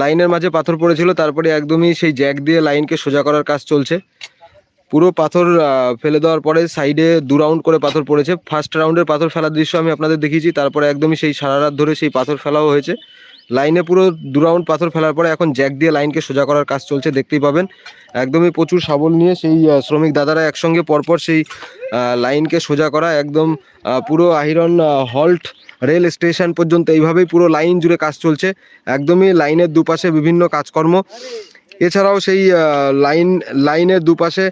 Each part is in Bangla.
লাইনের মাঝে পাথর পড়েছিল, তারপরে একদমই সেই জ্যাক দিয়ে লাইনকে সোজা করার কাজ চলছে। পুরো পাথর ফেলে দেওয়ার পরে সাইডে দু রাউন্ড করে পাথর পড়েছে। ফার্স্ট রাউন্ডের পাথর ফেলার দৃশ্য আমি আপনাদের দেখিয়েছি, তারপরে একদমই সেই সারা রাত ধরে সেই পাথর ফেলাও হয়েছে। লাইনে পুরো দু রাউন্ড পাথর ফেলার পরে এখন জ্যাক দিয়ে লাইনকে সোজা করার কাজ চলছে, দেখতেই পাবেন। একদমই প্রচুর শাবল নিয়ে সেই শ্রমিক দাদারা একসঙ্গে পরপর সেই লাইনকে সোজা করা, একদম পুরো আহিরন হল্ট রেল স্টেশন পর্যন্ত এইভাবেই পুরো লাইন জুড়ে কাজ চলছে। একদমই লাইনের দুপাশে বিভিন্ন কাজকর্ম। এছাড়াও সেই লাইন, লাইনের দুপাশে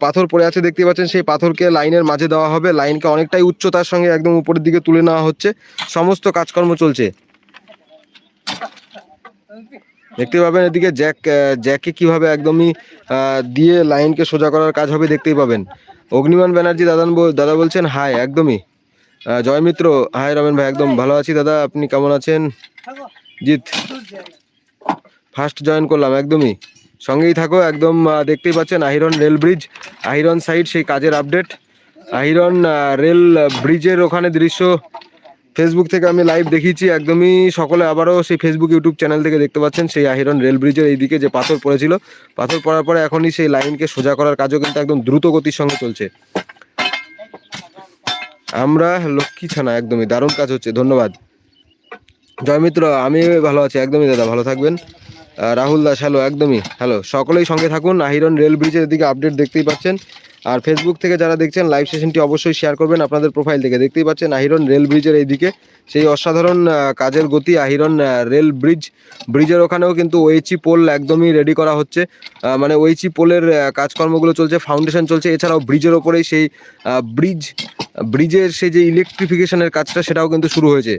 পাথর পড়ে আছে দেখতে পাচ্ছেন, সেই পাথরকে লাইনের মাঝে দেওয়া হবে। লাইনকে অনেকটাই উচ্চতার সঙ্গে একদম উপরের দিকে তুলে নেওয়া হচ্ছে। সমস্ত কাজকর্ম চলছে। দেখতে পাবেন এদিকে জ্যাক জ্যাকে কীভাবে একদমই দিয়ে লাইনকে সোজা করার কাজ হবে, দেখতেই পাবেন। অগ্নিমান ব্যানার্জি দাদা বল- দাদা বলছেন হাই একদমই। জয় মিত্র হাই, রমেন ভাই, একদম ভালো আছি দাদা। আপনি কেমন আছেন? জিৎ ফার্স্ট জয়েন করলাম, একদমই। সঙ্গেই থাকো, একদম দেখতেই পাচ্ছেন Ahiran rail bridge. Ahiran side সেই কাজের আপডেট আহিরন রেল ব্রিজের ওখানে দৃশ্য। ফেসবুক থেকে আমি লাইভ দেখিয়েছি, একদমই। সকলে আবারও সেই ফেসবুক ইউটিউব চ্যানেল থেকে দেখতে পাচ্ছেন, সেই আহিরন রেল ব্রিজের এইদিকে যে পাথর পড়েছিল। পাথর পড়ার পরে এখনই সেই লাইনকে সোজা করার কাজও কিন্তু একদম দ্রুত গতির সঙ্গে চলছে। আমরা লক্ষ্মী ছানা, একদমই দারুণ কাজ হচ্ছে, ধন্যবাদ। জয় মিত্র, আমি ভালো আছি, একদমই দাদা, ভালো থাকবেন। রাহুল দাস হ্যালো একদমই হ্যালো সকলেই সঙ্গে থাকুন, আহিরন রেল ব্রিজের দিকে আপডেট দেখতেই পাচ্ছেন। আর ফেসবুক থেকে যারা দেখছেন লাইভ সেশনটি অবশ্যই শেয়ার করবেন আপনাদের প্রোফাইল থেকে। দেখতেই পাচ্ছেন আহিরন রেল ব্রিজের এইদিকে। সেই অসাধারণ কাজের গতি আহিরন আহ, রেল ব্রিজ ব্রিজের ওখানেও কিন্তু ওইচি পোল একদমই রেডি করা হচ্ছে। মানে ওইচি পোলের কাজকর্মগুলো চলছে ফাউন্ডেশন চলছে। এছাড়াও ব্রিজের ওপরেই সেই ব্রিজ ব্রিজের সেই যে ইলেকট্রিফিকেশনের কাজটা সেটাও কিন্তু শুরু হয়েছে।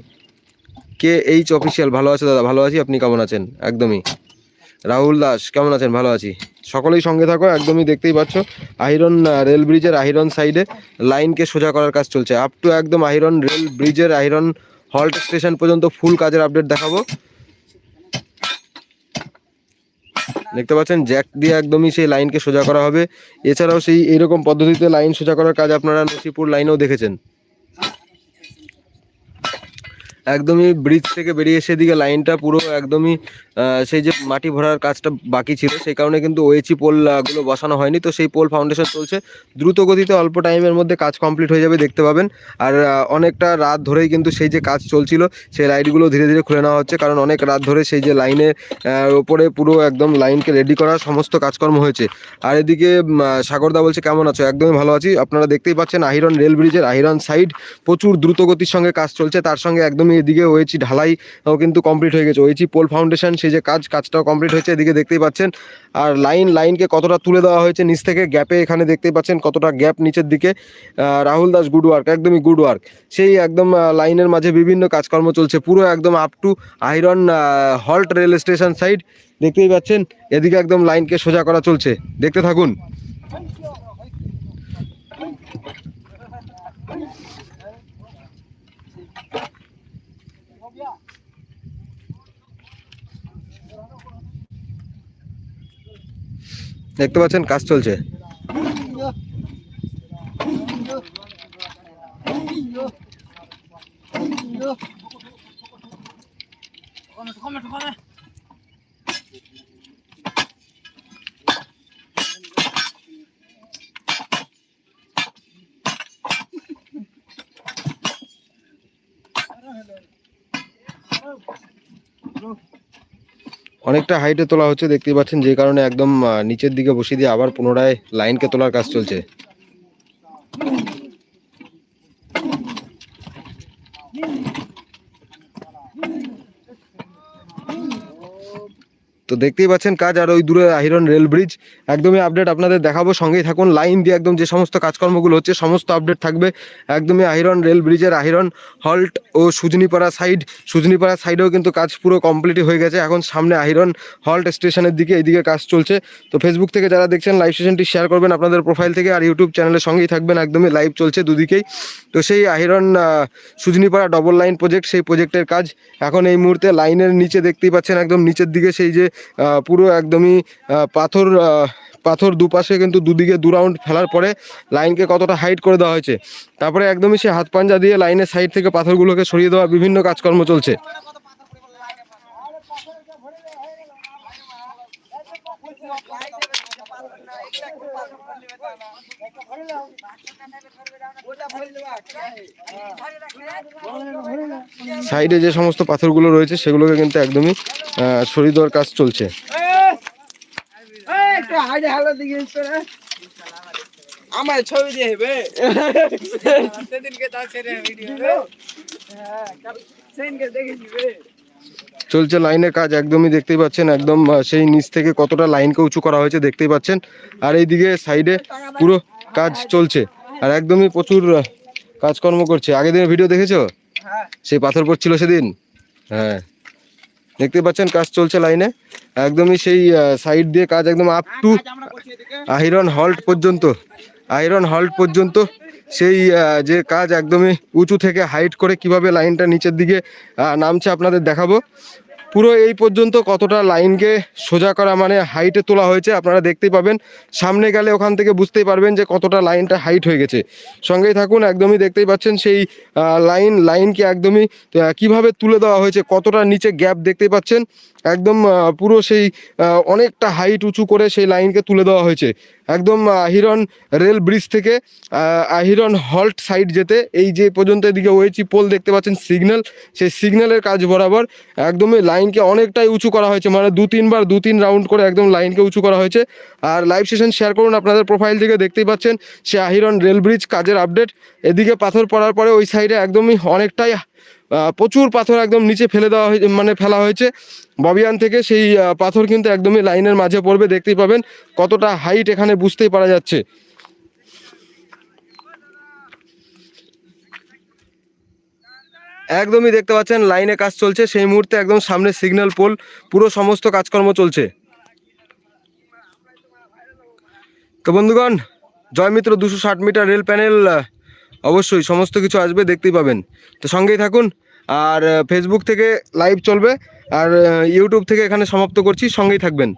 কে এইচ অফিসিয়াল ভালো আছে দাদা? ভালো আছি? আপনি কেমন আছেন? একদমই। রাহুল দাস কেমন আছেন? ভালো আছি। সকলেই সঙ্গে থাকো একদমই দেখতেই পাচ্ছ। আহিরন আহ, রেল ব্রিজের আহিরন সাইডে লাইনকে সোজা করার কাজ চলছে। আপ টু একদম আহিরন রেল ব্রিজের আহিরন হল্ট স্টেশন পর্যন্ত ফুল কাজের আপডেট দেখাবো। দেখতে পাচ্ছেন জ্যাক দিয়ে একদমই সেই লাইনকে সোজা করা হবে। এছাড়াও সেই এইরকম পদ্ধতিতে লাইন সোজা করার কাজ আপনারা নসিপুর লাইনেও দেখেছেন। একদমই ব্রিজ থেকে বেরিয়ে এসে দিকে লাইনটা পুরো একদমই সেই যে মাটি ভরার কাজটা বাকি ছিল, সেই কারণে কিন্তু ওয়েচি পোলগুলো বসানো হয়নি। তো সেই পোল ফাউন্ডেশন চলছে। দ্রুত গতিতে অল্প টাইমের মধ্যে কাজ কমপ্লিট হয়ে যাবে, দেখতে পাবেন। আর অনেকটা রাত ধরেই কিন্তু সেই যে কাজ চলছিল, সেই লাইটগুলো ধীরে ধীরে খুলে নেওয়া হচ্ছে। কারণ অনেক রাত ধরে সেই যে লাইনের ওপরে পুরো একদম লাইনকে রেডি করা সমস্ত কাজকর্ম হয়েছে। আর এদিকে সাগরদা বলছে, কেমন আছো? একদমই ভালো আছি। আপনারা দেখতেই পাচ্ছেন আহিরন রেল ব্রিজের আহিরন সাইড প্রচুর দ্রুতগতির সঙ্গে কাজ চলছে। তার সঙ্গে একদমই এদিকে ওয়েচি ঢালাই কিন্তু কমপ্লিট হয়ে গেছে। ওয়েচি পোল ফাউন্ডেশন সেই যে কাজ, কাজটাও কমপ্লিট হয়েছে, এদিকে দেখতেই পাচ্ছেন। আর লাইন লাইনকে কতটা তুলে দেওয়া হয়েছে, নিচ থেকে গ্যাপে এখানে দেখতেই পাচ্ছেন কতটা গ্যাপ নিচের দিকে। রাহুল দাস গুড ওয়ার্ক একদমই গুড ওয়ার্ক সেই একদম লাইনের মাঝে বিভিন্ন কাজকর্ম চলছে, পুরো একদম up to Ahiran halt rail station side দেখতেই পাচ্ছেন, এদিকে একদম লাইনকে সোজা করা চলছে। দেখতে থাকুন। দেখতে পাচ্ছেন কাজ চলছে। অনেকটা হাইটে তোলা হচ্ছে দেখতে পাচ্ছেন যে কারণে একদম নিচের দিকে বসিয়ে দিয়ে আবার পুনরায় লাইনকে তোলার কাজ চলছে। তো দেখতেই পাচ্ছেন কাজ আর ওই দূরে আহিরন রেল ব্রিজ। একদমই আপডেট আপনাদের দেখাবো, সঙ্গেই থাকুন। লাইন দিয়ে একদম যে সমস্ত কাজকর্মগুলো হচ্ছে, সমস্ত আপডেট থাকবে। একদমই আহিরন রেল ব্রিজের আহিরন হল্ট ও সুজনিপাড়া সাইড সুজনিপাড়া সাইডেও কিন্তু কাজ পুরো কমপ্লিট হয়ে গেছে। এখন সামনে আহিরন হল্ট স্টেশনের দিকে এইদিকে কাজ চলছে। তো ফেসবুক থেকে যারা দেখছেন লাইভ সেশনটি শেয়ার করবেন আপনাদের প্রোফাইল থেকে আর ইউটিউব চ্যানেলের সঙ্গেই থাকবেন। একদমই লাইভ চলছে দুদিকেই। তো সেই Ahiran Sujnipara double line project সেই প্রজেক্টের কাজ। এখন এই মুহূর্তে লাইনের নিচে দেখতেই পাচ্ছেন, একদম নিচের দিকে সেই যে পুরো একদমই পাথর পাথর দুপাশে কিন্তু দুদিকে দু রাউন্ড ফেলার পরে লাইনকে কতটা হাইট করে দেওয়া হয়েছে। তারপরে একদমই সে হাত পাঞ্জা দিয়ে লাইনের সাইড থেকে পাথরগুলোকে সরিয়ে দেওয়া বিভিন্ন কাজকর্ম চলছে। সাইডে যে সমস্ত পাথরগুলো রয়েছে, সেগুলোকে কিন্তু একদমই সরিয়ে কাজ চলছে। আমার ছবি দিয়ে হেবে। সেদিনকে তার ছেড়ে ভিডিও সেদিনকে দেখেছি বে চলছে লাইনের কাজ একদমই দেখতেই পাচ্ছেন একদম সেই নিচ থেকে কতটা লাইনকে উঁচু করা হয়েছে দেখতেই পাচ্ছেন। আর এইদিকে সাইডে পুরো কাজ চলছে আর একদমই প্রচুর কাজকর্ম করছে। আগের দিনের ভিডিও দেখেছ? হ্যাঁ। সেই পাথর পড়ছিল সেদিন? হ্যাঁ। দেখতে পাচ্ছেন কাজ চলছে লাইনে। একদমই সেই সাইড দিয়ে কাজ একদম up to Ahiran Ahiran halt পর্যন্ত। আয়রন হল্ট পর্যন্ত। সেই যে কাজ একদমই উঁচু থেকে হাইট করে কীভাবে লাইনটা নিচের দিকে নামছে আপনাদের দেখাবো। পুরো এই পর্যন্ত কতটা লাইনকে সোজা করা মানে হাইটে তোলা হয়েছে আপনারা দেখতেই পাবেন। সামনে গেলে ওখান থেকে বুঝতেই পারবেন যে কতটা লাইনটা হাইট হয়ে গেছে। সঙ্গেই থাকুন, একদমই দেখতেই পাচ্ছেন সেই লাইন লাইনকে একদমই কীভাবে তুলে দেওয়া হয়েছে, কতটা নিচে গ্যাপ দেখতেই পাচ্ছেন। একদম পুরো সেই অনেকটা হাইট উঁচু করে সেই লাইনকে তুলে দেওয়া হয়েছে। একদম আহিরন রেল ব্রিজ থেকে আহিরন হল্ট সাইড যেতে, এই যে পর্যন্ত এদিকে ওয়েচি পোল দেখতে পাচ্ছেন সিগন্যাল সেই সিগন্যালের কাজ বরাবর একদমই লাইনকে অনেকটাই উঁচু করা হয়েছে মানে দু তিনবার, দু তিন রাউন্ড করে একদম লাইনকে উঁচু করা হয়েছে। আর লাইভ সেশন শেয়ার করুন, আপনাদের প্রোফাইল থেকে দেখতেই পাচ্ছেন, সে আহিরন রেল ব্রিজ কাজের আপডেট এদিকে পাথর পড়ার পরে ওই সাইডে একদমই অনেকটাই প্রচুর পাথর একদম নিচে ফেলে দেওয়া হয়েছে মানে ফেলা হয়েছে। ববিয়ান থেকে সেই পাথর কিন্তু একদমই লাইনের মাঝে পড়বে, দেখতেই পাবেন কতটা হাইট এখানে বুঝতেই পারা যাচ্ছে। একদমই দেখতে পাচ্ছেন, লাইনে কাজ চলছে, সেই মুহূর্তে একদম সামনে সিগন্যাল পোল পুরো সমস্ত কাজকর্ম চলছে। তো বন্ধুগণ, জয়মিত্র দুশো ষাট মিটার রেল প্যানেল অবশ্যই সমস্ত কিছু আসবে, দেখতেই পাবেন। তো সঙ্গেই থাকুন, আর ফেসবুক থেকে লাইভ চলবে, আর ইউটিউব থেকে এখানে সমাপ্ত করছি, সঙ্গেই থাকবেন।